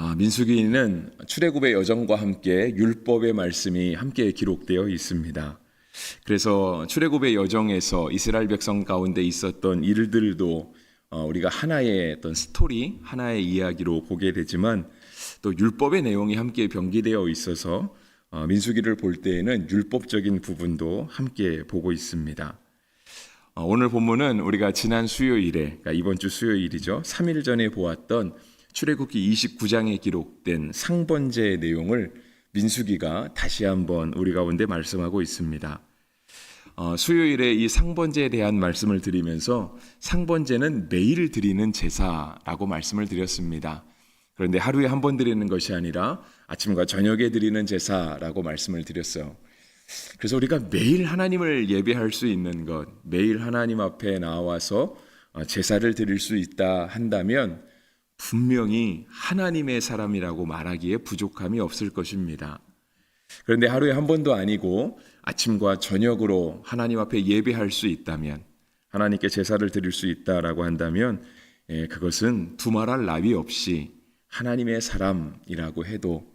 아, 민수기는 출애굽의 여정과 함께 율법의 말씀이 함께 기록되어 있습니다. 그래서 출애굽의 여정에서 이스라엘 백성 가운데 있었던 일들도 어, 우리가 하나의 어떤 스토리, 하나의 이야기로 보게 되지만 또 율법의 내용이 함께 병기되어 있어서 어, 민수기를 볼 때에는 율법적인 부분도 함께 보고 있습니다. 어, 오늘 본문은 우리가 지난 수요일에 그러니까 이번 주 수요일이죠. 3일 전에 보았던 출애굽기 29장에 기록된 상번제의 내용을 민수기가 다시 한번 우리 가운데 말씀하고 있습니다. 어, 수요일에 이 상번제에 대한 말씀을 드리면서 상번제는 매일 드리는 제사라고 말씀을 드렸습니다. 그런데 하루에 한 번 드리는 것이 아니라 아침과 저녁에 드리는 제사라고 말씀을 드렸어요. 그래서 우리가 매일 하나님을 예배할 수 있는 것, 매일 하나님 앞에 나와서 어, 제사를 드릴 수 있다 한다면 분명히 하나님의 사람이라고 말하기에 부족함이 없을 것입니다. 그런데 하루에 한 번도 아니고 아침과 저녁으로 하나님 앞에 예배할 수 있다면 하나님께 제사를 드릴 수 있다라고 한다면 예, 그것은 두말할 나위 없이 하나님의 사람이라고 해도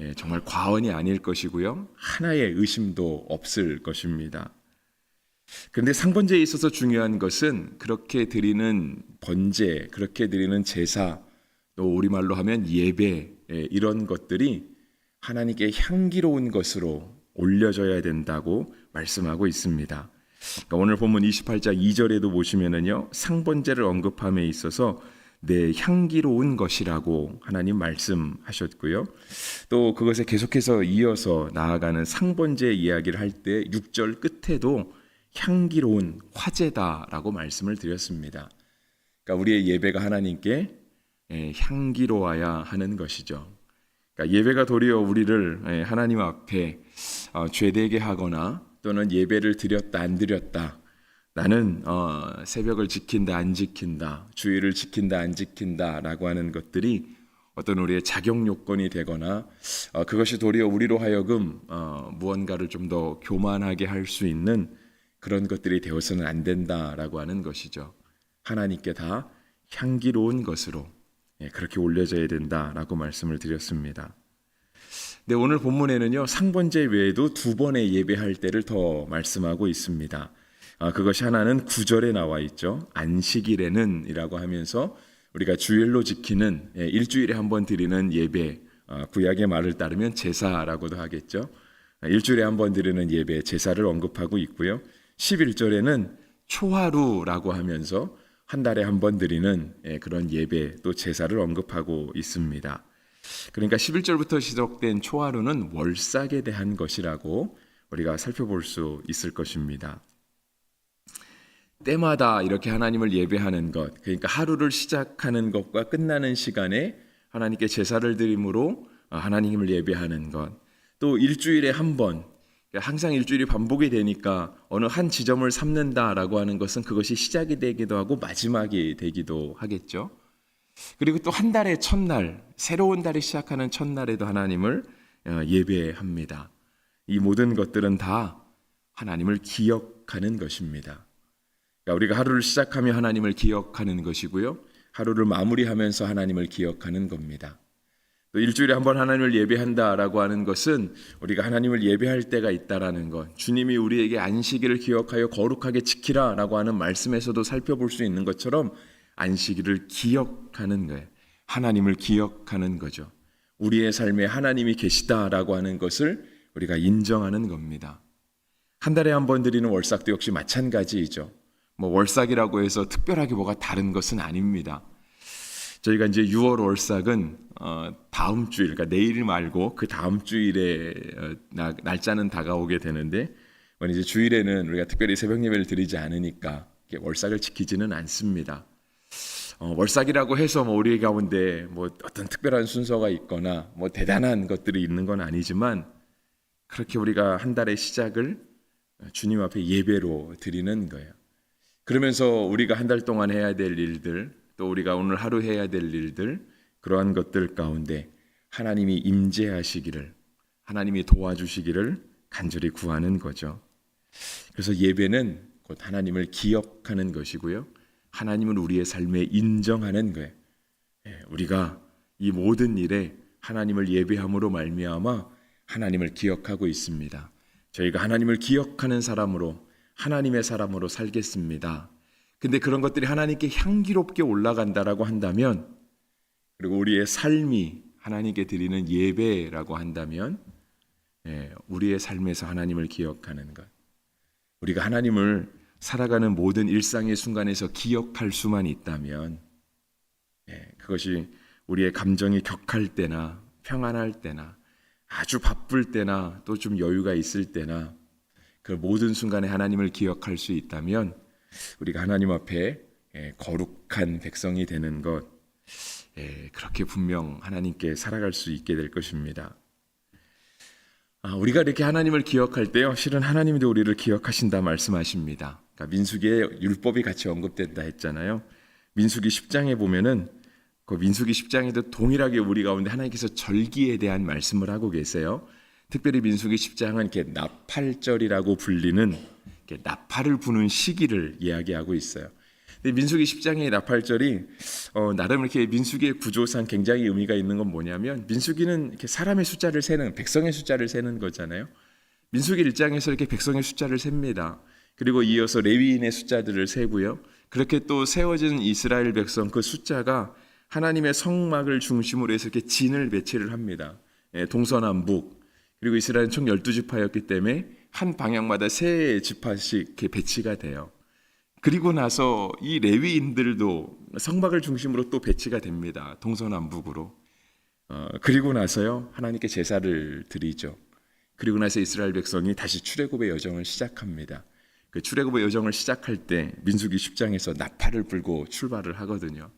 예, 정말 과언이 아닐 것이고요. 하나의 의심도 없을 것입니다. 그런데 상번제에 있어서 중요한 것은 그렇게 드리는 번제, 그렇게 드리는 제사, 또 우리말로 하면 예배 예, 이런 것들이 하나님께 향기로운 것으로 올려져야 된다고 말씀하고 있습니다. 그러니까 오늘 본문 28장 2절에도 보시면은요 상번제를 언급함에 있어서 내 향기로운 것이라고 하나님 말씀하셨고요. 또 그것에 계속해서 이어서 나아가는 상번제 이야기를 할 때 6절 끝에도 향기로운 화제다라고 말씀을 드렸습니다. 그러니까 우리의 예배가 하나님께 예, 향기로워야 하는 것이죠. 그러니까 예배가 도리어 우리를 예, 하나님 앞에 어, 죄되게 하거나 또는 예배를 드렸다 안 드렸다 나는 어, 새벽을 지킨다 안 지킨다 주의를 지킨다 안 지킨다라고 하는 것들이 어떤 우리의 자격 요건이 되거나 어, 그것이 도리어 우리로 하여금 어, 무언가를 좀 더 교만하게 할 수 있는 그런 것들이 되어서는 안 된다라고 하는 것이죠. 하나님께 다 향기로운 것으로 예, 그렇게 올려져야 된다라고 말씀을 드렸습니다. 네, 오늘 본문에는요 상번제 외에도 두 번의 예배할 때를 더 말씀하고 있습니다. 아, 그것이 하나는 구절에 나와 있죠. 안식일에는이라고 하면서 우리가 주일로 지키는 예, 일주일에 한 번 드리는 예배, 아, 구약의 말을 따르면 제사라고도 하겠죠. 아, 일주일에 한 번 드리는 예배, 제사를 언급하고 있고요. 11절에는 초하루라고 하면서 한 달에 한 번 드리는 예, 그런 예배 또 제사를 언급하고 있습니다. 그러니까 11절부터 시작된 초하루는 월삭에 대한 것이라고 우리가 살펴볼 수 있을 것입니다. 때마다 이렇게 하나님을 예배하는 것, 그러니까 하루를 시작하는 것과 끝나는 시간에 하나님께 제사를 드림으로 하나님을 예배하는 것, 또 일주일에 한 번, 항상 일주일이 반복이 되니까 어느 한 지점을 삼는다라고 하는 것은 그것이 시작이 되기도 하고 마지막이 되기도 하겠죠. 그리고 또 한 달의 첫날, 새로운 달이 시작하는 첫날에도 하나님을 어, 예배합니다. 이 모든 것들은 다 하나님을 기억하는 것입니다. 그러니까 우리가 하루를 시작하며 하나님을 기억하는 것이고요. 하루를 마무리하면서 하나님을 기억하는 겁니다. 또 일주일에 한 번 하나님을 예배한다라고 하는 것은 우리가 하나님을 예배할 때가 있다라는 것. 주님이 우리에게 안식일을 기억하여 거룩하게 지키라라고 하는 말씀에서도 살펴볼 수 있는 것처럼 안식일을 기억하는 거예요. 하나님을 기억하는 거죠. 우리의 삶에 하나님이 계시다라고 하는 것을 우리가 인정하는 겁니다. 한 달에 한 번 드리는 월삭도 역시 마찬가지이죠. 뭐 월삭이라고 해서 특별하게 뭐가 다른 것은 아닙니다. 저희가 이제 6월 월삭은 어, 다음 주일, 그러니까 내일 말고 그 다음 주일에 어, 나, 날짜는 다가오게 되는데 이제 주일에는 우리가 특별히 새벽 예배를 드리지 않으니까 월삭을 지키지는 않습니다. 어, 월삭이라고 해서 뭐 우리 가운데 뭐 어떤 특별한 순서가 있거나 뭐 대단한 것들이 있는 건 아니지만 그렇게 우리가 한 달의 시작을 주님 앞에 예배로 드리는 거예요. 그러면서 우리가 한 달 동안 해야 될 일들, 또 우리가 오늘 하루 해야 될 일들, 그러한 것들 가운데 하나님이 임재하시기를, 하나님이 도와주시기를 간절히 구하는 거죠. 그래서 예배는 곧 하나님을 기억하는 것이고요. 하나님을 우리의 삶에 인정하는 거예요. 예, 우리가 이 모든 일에 하나님을 예배함으로 말미암아 하나님을 기억하고 있습니다. 저희가 하나님을 기억하는 사람으로 하나님의 사람으로 살겠습니다. 근데 그런 것들이 하나님께 향기롭게 올라간다라고 한다면 그리고 우리의 삶이 하나님께 드리는 예배라고 한다면 예, 우리의 삶에서 하나님을 기억하는 것. 우리가 하나님을 살아가는 모든 일상의 순간에서 기억할 수만 있다면 예, 그것이 우리의 감정이 격할 때나 평안할 때나 아주 바쁠 때나 또 좀 여유가 있을 때나 그 모든 순간에 하나님을 기억할 수 있다면 우리가 하나님 앞에 예, 거룩한 백성이 되는 것 예, 그렇게 분명 하나님께 살아갈 수 있게 될 것입니다. 아, 우리가 이렇게 하나님을 기억할 때요, 실은 하나님도 우리를 기억하신다 말씀하십니다. 그러니까 민수기에 율법이 같이 언급된다 했잖아요. 민수기 10장에 보면은 그 민수기 10장에도 동일하게 우리 가운데 하나님께서 절기에 대한 말씀을 하고 계세요. 특별히 민수기 10장은 이렇게 나팔절이라고 불리는 나팔을 부는 시기를 이야기하고 있어요. 민수기 10장의 나팔절이 어, 나름 이렇게 민수기의 구조상 굉장히 의미가 있는 건 뭐냐면 민수기는 이렇게 사람의 숫자를 세는 백성의 숫자를 세는 거잖아요. 민수기 1장에서 이렇게 백성의 숫자를 셉니다. 그리고 이어서 레위인의 숫자들을 세고요. 그렇게 또 세워진 이스라엘 백성 그 숫자가 하나님의 성막을 중심으로 해서 이렇게 진을 배치를 합니다. 예, 동서남북 그리고 이스라엘은 총 12지파였기 때문에 한 방향마다 세 지파씩 배치가 돼요. 그리고 나서 이 레위인들도 성막을 중심으로 또 배치가 됩니다. 동서남북으로. 어, 그리고 나서요 하나님께 제사를 드리죠. 그리고 나서 이스라엘 백성이 다시 출애굽의 여정을 시작합니다. 그 출애굽의 여정을 시작할 때 민수기 10장에서 나팔을 불고 출발을 하거든요.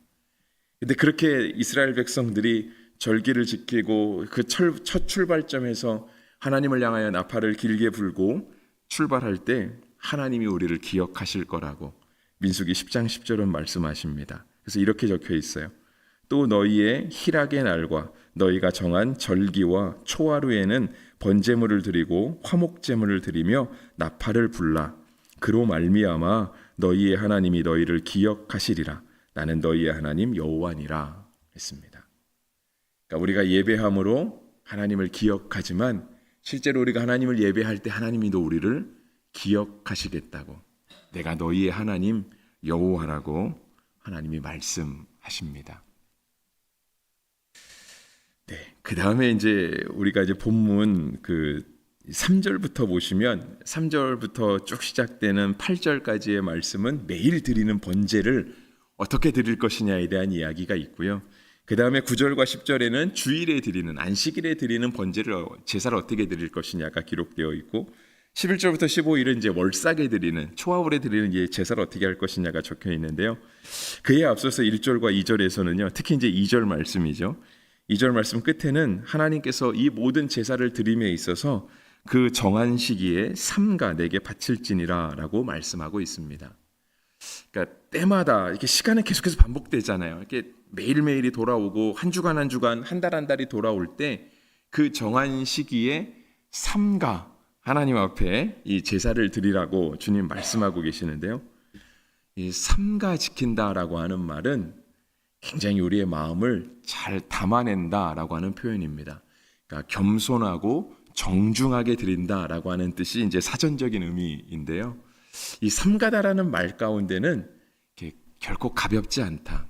근데 그렇게 이스라엘 백성들이 절기를 지키고 그 첫 출발점에서 하나님을 향하여 나팔을 길게 불고 출발할 때 하나님이 우리를 기억하실 거라고 민수기 10장 10절은 말씀하십니다. 그래서 이렇게 적혀 있어요. 또 너희의 희락의 날과 너희가 정한 절기와 초하루에는 번제물을 드리고 화목제물을 드리며 나팔을 불라 그로 말미암아 너희의 하나님이 너희를 기억하시리라 나는 너희의 하나님 여호와니라 했습니다. 그러니까 우리가 예배함으로 하나님을 기억하지만 실제로 우리가 하나님을 예배할 때 하나님이도 우리를 기억하시겠다고 내가 너희의 하나님 여호와라고 하나님이 말씀하십니다. 네, 그 다음에 이제 우리가 이제 본문 그 3절부터 보시면 3절부터 쭉 시작되는 8절까지의 말씀은 매일 드리는 번제를 어떻게 드릴 것이냐에 대한 이야기가 있고요. 그 다음에 9절과 10절에는 주일에 드리는 안식일에 드리는 번제를 제사를 어떻게 드릴 것이냐가 기록되어 있고 11절부터 15일은 이제 월삭에 드리는 초하울에 드리는 이 제사를 어떻게 할 것이냐가 적혀 있는데요. 그에 앞서서 1절과 2절에서는요. 특히 이제 2절 말씀이죠. 2절 말씀 끝에는 하나님께서 이 모든 제사를 드림에 있어서 그 정한 시기에 삼가 내게 바칠지니라라고 말씀하고 있습니다. 그러니까 때마다 이렇게 시간은 계속해서 반복되잖아요. 이렇게 매일매일이 돌아오고 한 주간 한 주간 한달한 달이 돌아올 때 그 정한 시기에 삼가 하나님 앞에 이 제사를 드리라고 주님 말씀하고 계시는데요. 이 삼가 지킨다라고 하는 말은 굉장히 우리의 마음을 잘 담아낸다라고 하는 표현입니다. 그러니까 겸손하고 정중하게 드린다라고 하는 뜻이 이제 사전적인 의미인데요. 이 삼가다라는 말 가운데는 결코 가볍지 않다.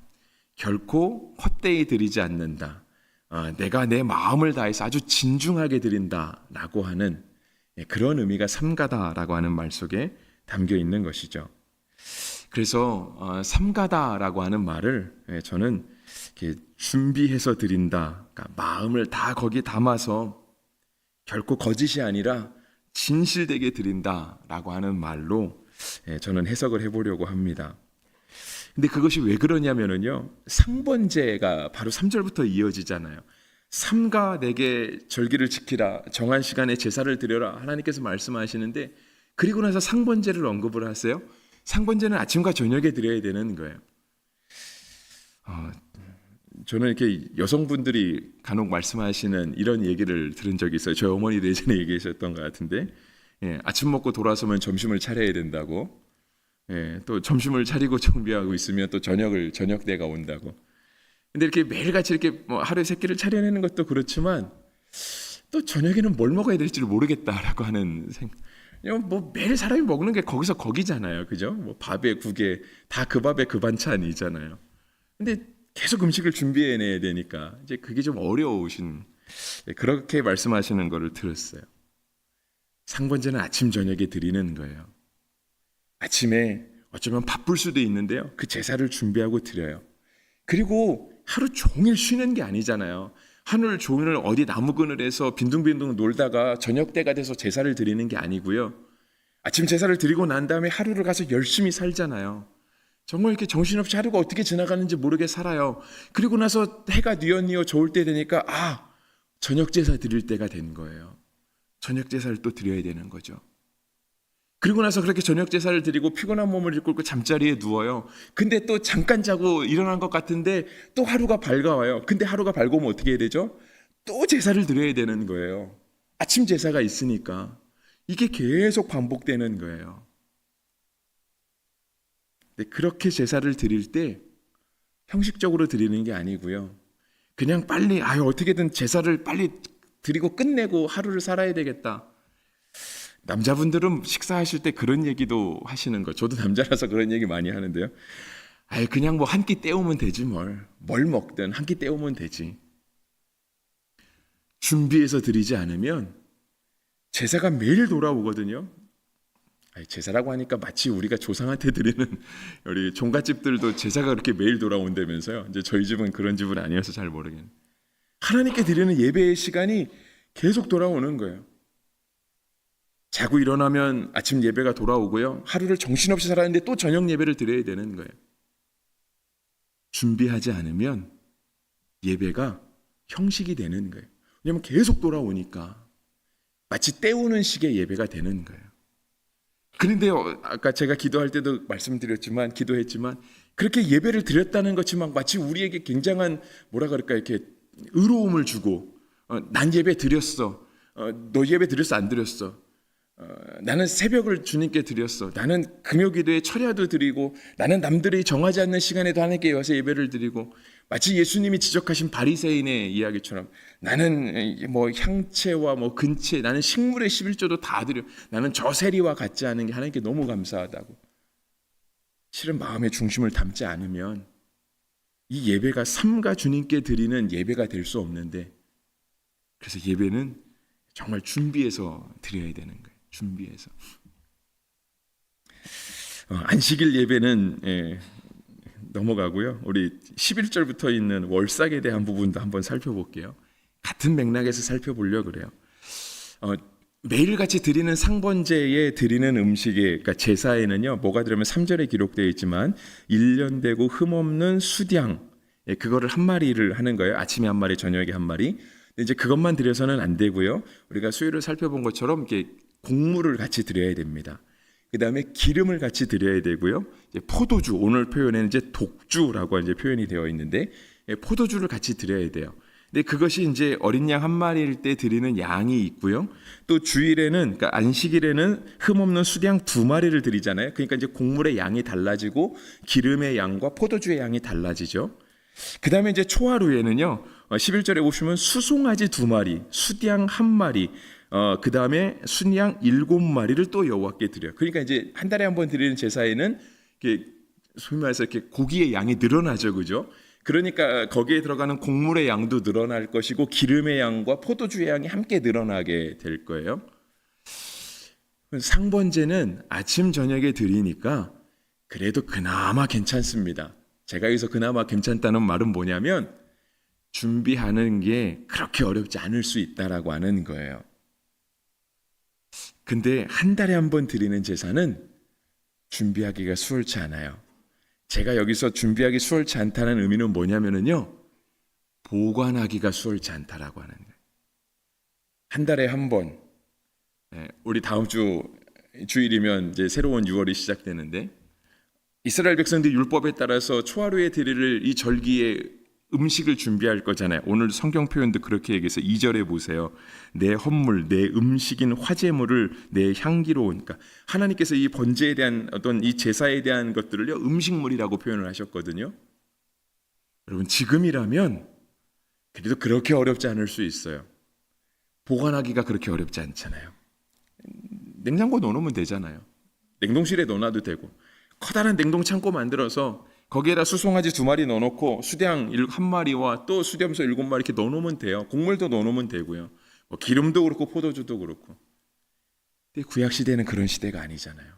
결코 헛되이 드리지 않는다. 어, 내가 내 마음을 다해서 아주 진중하게 드린다라고 하는 예, 그런 의미가 삼가다라고 하는 말 속에 담겨 있는 것이죠. 그래서 어, 삼가다라고 하는 말을 예, 저는 준비해서 드린다. 그러니까 마음을 다 거기에 담아서 결코 거짓이 아니라 진실되게 드린다라고 하는 말로 예, 저는 해석을 해보려고 합니다. 근데 그것이 왜 그러냐면은요. 상번제가 바로 3절부터 이어지잖아요. 삼가 내게 절기를 지키라 정한 시간에 제사를 드려라 하나님께서 말씀하시는데 그리고 나서 상번제를 언급을 하세요. 상번제는 아침과 저녁에 드려야 되는 거예요. 어, 저는 이렇게 여성분들이 간혹 말씀하시는 이런 얘기를 들은 적이 있어요. 저희 어머니도 예전에 얘기하셨던 것 같은데 예, 아침 먹고 돌아서면 점심을 차려야 된다고. 예, 또 점심을 차리고 준비하고 있으면 또 저녁을 저녁 때가 온다고. 근데 이렇게 매일같이 이렇게 뭐 하루에 세 끼를 차려내는 것도 그렇지만 또 저녁에는 뭘 먹어야 될지를 모르겠다라고 하는 생각. 뭐 매일 사람이 먹는 게 거기서 거기잖아요. 그죠? 뭐 밥에 국에 다 그 밥에 그 반찬이잖아요. 근데 계속 음식을 준비해내야 되니까 이제 그게 좀 어려우신 네, 그렇게 말씀하시는 거를 들었어요. 상번제는 아침 저녁에 드리는 거예요. 아침에 어쩌면 바쁠 수도 있는데요. 그 제사를 준비하고 드려요. 그리고 하루 종일 쉬는 게 아니잖아요. 하늘 종일 어디 나무 그늘에서 빈둥빈둥 놀다가 저녁 때가 돼서 제사를 드리는 게 아니고요. 아침 제사를 드리고 난 다음에 하루를 가서 열심히 살잖아요. 정말 이렇게 정신없이 하루가 어떻게 지나가는지 모르게 살아요. 그리고 나서 해가 뉘어뉘어 좋을 때 되니까 아 저녁 제사 드릴 때가 된 거예요. 저녁 제사를 또 드려야 되는 거죠. 그리고 나서 그렇게 저녁 제사를 드리고 피곤한 몸을 이끌고 잠자리에 누워요. 근데 또 잠깐 자고 일어난 것 같은데 또 하루가 밝아와요. 근데 하루가 밝으면 어떻게 해야 되죠? 또 제사를 드려야 되는 거예요. 아침 제사가 있으니까 이게 계속 반복되는 거예요. 근데 그렇게 제사를 드릴 때 형식적으로 드리는 게 아니고요. 그냥 빨리 아유 어떻게든 제사를 빨리 드리고 끝내고 하루를 살아야 되겠다. 남자분들은 식사하실 때 그런 얘기도 하시는 거. 저도 남자라서 그런 얘기 많이 하는데요. 아예 그냥 뭐 한 끼 때우면 되지 뭘. 뭘 먹든 한 끼 때우면 되지. 준비해서 드리지 않으면 제사가 매일 돌아오거든요. 제사라고 하니까 마치 우리가 조상한테 드리는 우리 종갓집들도 제사가 그렇게 매일 돌아온다면서요. 이제 저희 집은 그런 집은 아니어서 잘 모르겠네. 하나님께 드리는 예배의 시간이 계속 돌아오는 거예요. 자고 일어나면 아침 예배가 돌아오고요. 하루를 정신없이 살았는데 또 저녁 예배를 드려야 되는 거예요. 준비하지 않으면 예배가 형식이 되는 거예요. 왜냐하면 계속 돌아오니까 마치 때우는 식의 예배가 되는 거예요. 그런데 요 아까 제가 기도할 때도 말씀드렸지만 기도했지만 그렇게 예배를 드렸다는 것지만 마치 우리에게 굉장한 뭐라 그럴까 이렇게 의로움을 주고 어, 난 예배 드렸어. 어, 너 예배 드렸어 안 드렸어. 어, 나는 새벽을 주님께 드렸어. 나는 금요기도에 철야도 드리고 나는 남들이 정하지 않는 시간에도 하나님께 와서 예배를 드리고 마치 예수님이 지적하신 바리새인의 이야기처럼 나는 뭐 향채와 뭐 근채 나는 식물의 11조도 다 드려. 나는 저 세리와 같지 않은 게 하나님께 너무 감사하다고. 실은 마음의 중심을 담지 않으면 이 예배가 삼가 주님께 드리는 예배가 될 수 없는데 그래서 예배는 정말 준비해서 드려야 되는 거예요. 준비해서. 어, 안식일 예배는 예, 넘어가고요. 우리 11절부터 있는 월삭에 대한 부분도 한번 살펴볼게요. 같은 맥락에서 살펴보려 그래요. 어, 매일같이 드리는 상번제에 드리는 음식에 그러니까 제사에는요. 뭐가 들으면 3절에 기록되어 있지만 1년 되고 흠없는 수량 예, 그거를 한 마리를 하는 거예요. 아침에 한 마리, 저녁에 한 마리. 이제 그것만 드려서는 안 되고요. 우리가 수요일을 살펴본 것처럼 이렇게 곡물을 같이 드려야 됩니다. 그 다음에 기름을 같이 드려야 되고요. 포도주 오늘 표현에는 이제 독주라고 이제 표현이 되어 있는데 예, 포도주를 같이 드려야 돼요. 근데 그것이 이제 어린 양 한 마리일 때 드리는 양이 있고요. 또 주일에는 그러니까 안식일에는 흠 없는 수량 두 마리를 드리잖아요. 그러니까 이제 곡물의 양이 달라지고 기름의 양과 포도주의 양이 달라지죠. 그 다음에 이제 초하루에는요, 11절에 보시면 수송아지 두 마리, 수양 한 마리, 어, 그 다음에 순양 일곱 마리를 또 여호와께 드려요. 그러니까 이제 한 달에 한 번 드리는 제사에는 이렇게 소위 말해서 이렇게 고기의 양이 늘어나죠, 그죠? 그러니까 거기에 들어가는 곡물의 양도 늘어날 것이고 기름의 양과 포도주의 양이 함께 늘어나게 될 거예요. 상번제는 아침 저녁에 드리니까 그래도 그나마 괜찮습니다. 제가 여기서 그나마 괜찮다는 말은 뭐냐면 준비하는 게 그렇게 어렵지 않을 수 있다라고 하는 거예요. 근데 한 달에 한 번 드리는 제사는 준비하기가 수월치 않아요. 제가 여기서 준비하기 수월치 않다는 의미는 뭐냐면은요. 보관하기가 수월치 않다라고 하는 거예요. 한 달에 한 번, 예, 우리 다음 주 주일이면 이제 새로운 6월이 시작되는데 이스라엘 백성들이 율법에 따라서 초하루에 드릴 이 절기에 음식을 준비할 거잖아요. 오늘 성경 표현도 그렇게 얘기해서 2절에 보세요. 내 헌물, 내 음식인 화제물을 내 향기로운 그러니까 하나님께서 이 번제에 대한 어떤 이 제사에 대한 것들을요. 음식물이라고 표현을 하셨거든요. 여러분 지금이라면 그래도 그렇게 어렵지 않을 수 있어요. 보관하기가 그렇게 어렵지 않잖아요. 냉장고에 넣어놓으면 되잖아요. 냉동실에 넣어놔도 되고 커다란 냉동 창고 만들어서 거기에다 수송아지 두 마리 넣어놓고 수량 일- 한 마리와 또 수렴소 일곱 마리 이렇게 넣어놓으면 돼요. 곡물도 넣어놓으면 되고요. 뭐 기름도 그렇고 포도주도 그렇고. 근데 구약 시대는 그런 시대가 아니잖아요.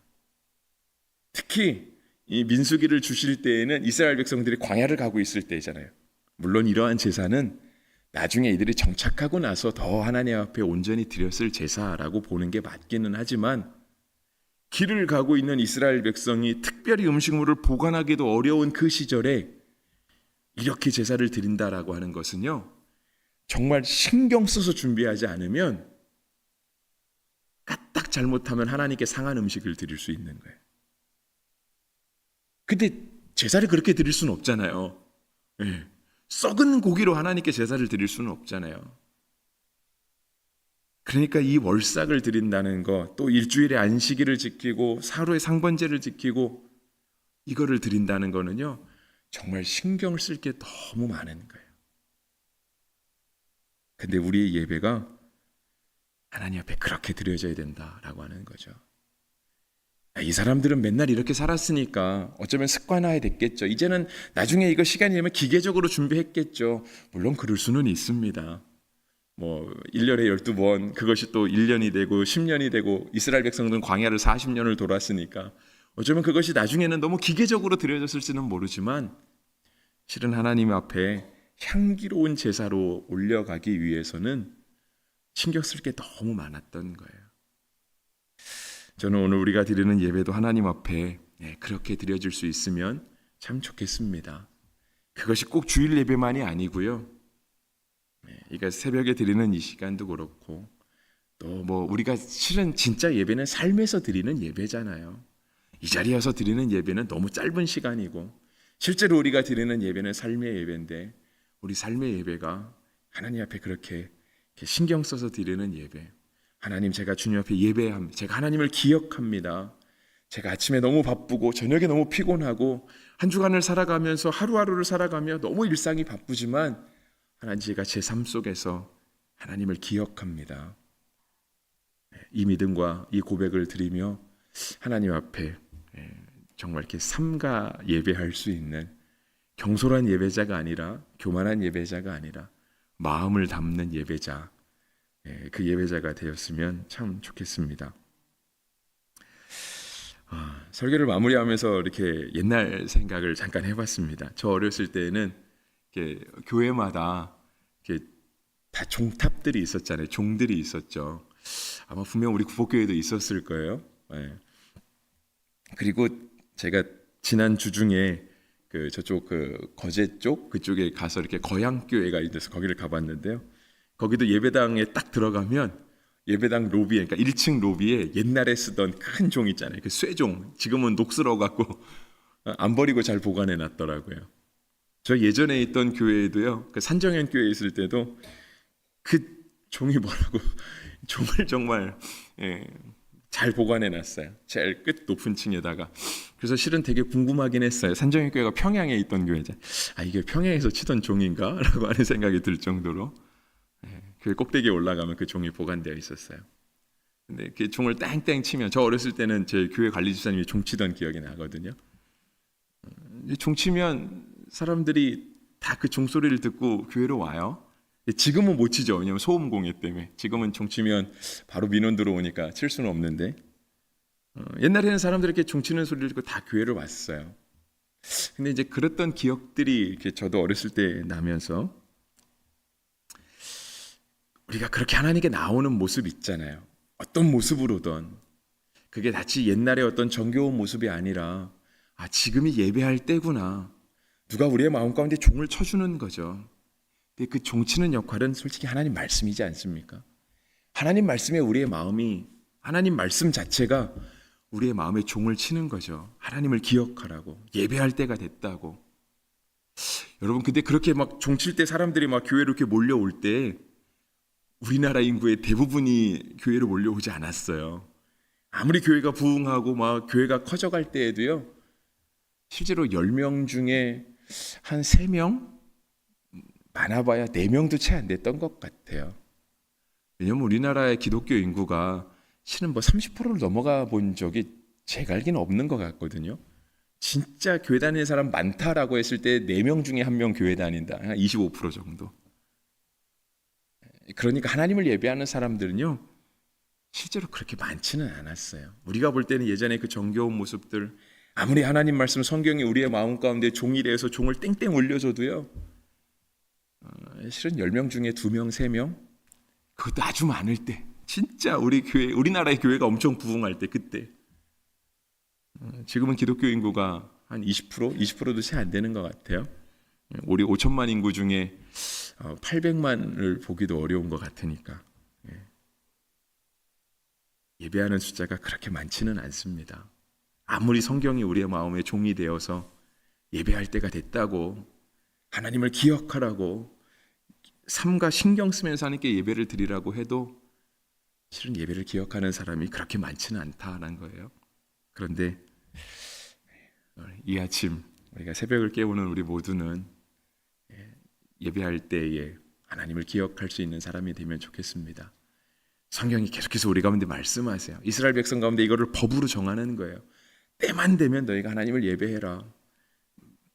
특히 이 민수기를 주실 때에는 이스라엘 백성들이 광야를 가고 있을 때잖아요. 물론 이러한 제사는 나중에 이들이 정착하고 나서 더 하나님 앞에 온전히 드렸을 제사라고 보는 게 맞기는 하지만 길을 가고 있는 이스라엘 백성이 특별히 음식물을 보관하기도 어려운 그 시절에 이렇게 제사를 드린다라고 하는 것은요. 정말 신경 써서 준비하지 않으면 까딱 잘못하면 하나님께 상한 음식을 드릴 수 있는 거예요. 근데 제사를 그렇게 드릴 수는 없잖아요. 예. 썩은 고기로 하나님께 제사를 드릴 수는 없잖아요. 그러니까 이 월삭을 드린다는 거, 또 일주일의 안식일을 지키고 사로의 상번제를 지키고 이거를 드린다는 거는요. 정말 신경을 쓸 게 너무 많은 거예요. 근데 우리의 예배가 하나님 앞에 그렇게 드려져야 된다라고 하는 거죠. 아, 이 사람들은 맨날 이렇게 살았으니까 어쩌면 습관화해 됐겠죠. 이제는 나중에 이거 시간이 되면 기계적으로 준비했겠죠. 물론 그럴 수는 있습니다. 뭐 1년에 12번 그것이 또 1년이 되고 10년이 되고 이스라엘 백성들은 광야를 40년을 돌았으니까 어쩌면 그것이 나중에는 너무 기계적으로 드려졌을지는 모르지만 실은 하나님 앞에 향기로운 제사로 올려가기 위해서는 신경 쓸 게 너무 많았던 거예요. 저는 오늘 우리가 드리는 예배도 하나님 앞에 예, 그렇게 드려질 수 있으면 참 좋겠습니다. 그것이 꼭 주일 예배만이 아니고요. 네, 그러니까 새벽에 드리는 이 시간도 그렇고 또 뭐 우리가 실은 진짜 예배는 삶에서 드리는 예배잖아요. 이 자리에서 드리는 예배는 너무 짧은 시간이고 실제로 우리가 드리는 예배는 삶의 예배인데 우리 삶의 예배가 하나님 앞에 그렇게 신경 써서 드리는 예배. 하나님 제가 주님 앞에 예배합니다. 제가 하나님을 기억합니다. 제가 아침에 너무 바쁘고 저녁에 너무 피곤하고 한 주간을 살아가면서 하루하루를 살아가며 너무 일상이 바쁘지만 하나님 제가 제 삶 속에서 하나님을 기억합니다. 이 믿음과 이 고백을 드리며 하나님 앞에 예, 정말 이렇게 삼가 예배할 수 있는 경솔한 예배자가 아니라 교만한 예배자가 아니라 마음을 담는 예배자 예, 그 예배자가 되었으면 참 좋겠습니다. 아, 설교를 마무리하면서 이렇게 옛날 생각을 잠깐 해봤습니다. 저 어렸을 때는 교회마다 다 종탑들이 있었잖아요. 종들이 있었죠. 아마 분명 우리 구복교회도 있었을 거예요. 예. 그리고 제가 지난 주 중에 그 저쪽 그 거제 쪽 그쪽에 가서 이렇게 거양 교회가 있어서 거기를 가봤는데요. 거기도 예배당에 딱 들어가면 예배당 로비에 그러니까 1층 로비에 옛날에 쓰던 큰 종 있잖아요. 그 쇠종. 지금은 녹슬어 갖고 안 버리고 잘 보관해 놨더라고요. 저 예전에 있던 교회에도요. 그 산정현 교회에 있을 때도 그 종이 뭐라고 종을 정말 예, 잘 보관해 놨어요. 제일 끝 높은 층에다가. 그래서 실은 되게 궁금하긴 했어요. 산정현 교회가 평양에 있던 교회죠. 아 이게 평양에서 치던 종인가라고 하는 생각이 들 정도로 예, 교회 꼭대기에 올라가면 그 종이 보관되어 있었어요. 근데 그 종을 땡땡 치면 저 어렸을 때는 제 교회 관리 집사님이 종 치던 기억이 나거든요. 음, 종 치면 사람들이 다 그 종소리를 듣고 교회로 와요. 지금은 못 치죠. 왜냐면 소음 공해 때문에. 지금은 종 치면 바로 민원 들어오니까 칠 수는 없는데. 어, 옛날에는 사람들이 이렇게 종 치는 소리를 듣고 다 교회를 왔어요. 근데 이제 그랬던 기억들이 이렇게 저도 어렸을 때 나면서 우리가 그렇게 하나님께 나오는 모습 있잖아요. 어떤 모습으로든 그게 마치 옛날의 어떤 정겨운 모습이 아니라 아 지금이 예배할 때구나. 누가 우리의 마음 가운데 종을 쳐주는 거죠. 그 종치는 역할은 솔직히 하나님 말씀이지 않습니까? 하나님 말씀에 우리의 마음이 하나님 말씀 자체가 우리의 마음에 종을 치는 거죠. 하나님을 기억하라고 예배할 때가 됐다고. 여러분 근데 그렇게 막 종칠 때 사람들이 막 교회로 이렇게 몰려올 때 우리나라 인구의 대부분이 교회로 몰려오지 않았어요. 아무리 교회가 부흥하고 막 교회가 커져갈 때에도요. 실제로 10명 중에 한 3명 많아봐야 네 명도 채 안 됐던 것 같아요. 왜냐면 우리나라의 기독교 인구가 실은 뭐 30%를 넘어가 본 적이 제가 알기는 없는 것 같거든요. 진짜 교회 다니는 사람 많다라고 했을 때네명 중에 한명 교회 다닌다. 한 25% 정도. 그러니까 하나님을 예배하는 사람들은요. 실제로 그렇게 많지는 않았어요. 우리가 볼 때는 예전에 그 정겨운 모습들 아무리 하나님 말씀 성경이 우리의 마음 가운데 종이 되어서 종을 땡땡 올려줘도요. 어, 실은 10명 중에 2명, 3명 그것도 아주 많을 때 진짜 우리 교회 우리나라의 교회가 엄청 부흥할 때 그때 어, 지금은 기독교 인구가 한 20% 20%도 채 안 되는 것 같아요. 우리 5천만 인구 중에 800만을 보기도 어려운 것 같으니까 예. 예배하는 숫자가 그렇게 많지는 않습니다. 아무리 성경이 우리의 마음에 종이 되어서 예배할 때가 됐다고 하나님을 기억하라고 삶과 신경 쓰면서 하나님께 예배를 드리라고 해도 실은 예배를 기억하는 사람이 그렇게 많지는 않다는 거예요. 그런데 이 아침 우리가 새벽을 깨우는 우리 모두는 예배할 때에 하나님을 기억할 수 있는 사람이 되면 좋겠습니다. 성경이 계속해서 우리 가운데 말씀하세요. 이스라엘 백성 가운데 이거를 법으로 정하는 거예요. 때만 되면 너희가 하나님을 예배해라.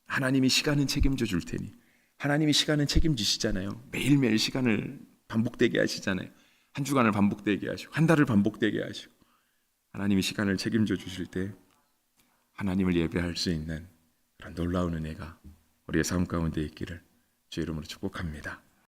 하나님이 시간은 책임져 줄 테니. 하나님이 시간은 책임지시잖아요. 매일매일 시간을 반복되게 하시잖아요. 한 주간을 반복되게 하시고 한 달을 반복되게 하시고 하나님이 시간을 책임져 주실 때 하나님을 예배할 수 있는 그런 놀라운 은혜가 우리의 삶 가운데 있기를 주 이름으로 축복합니다.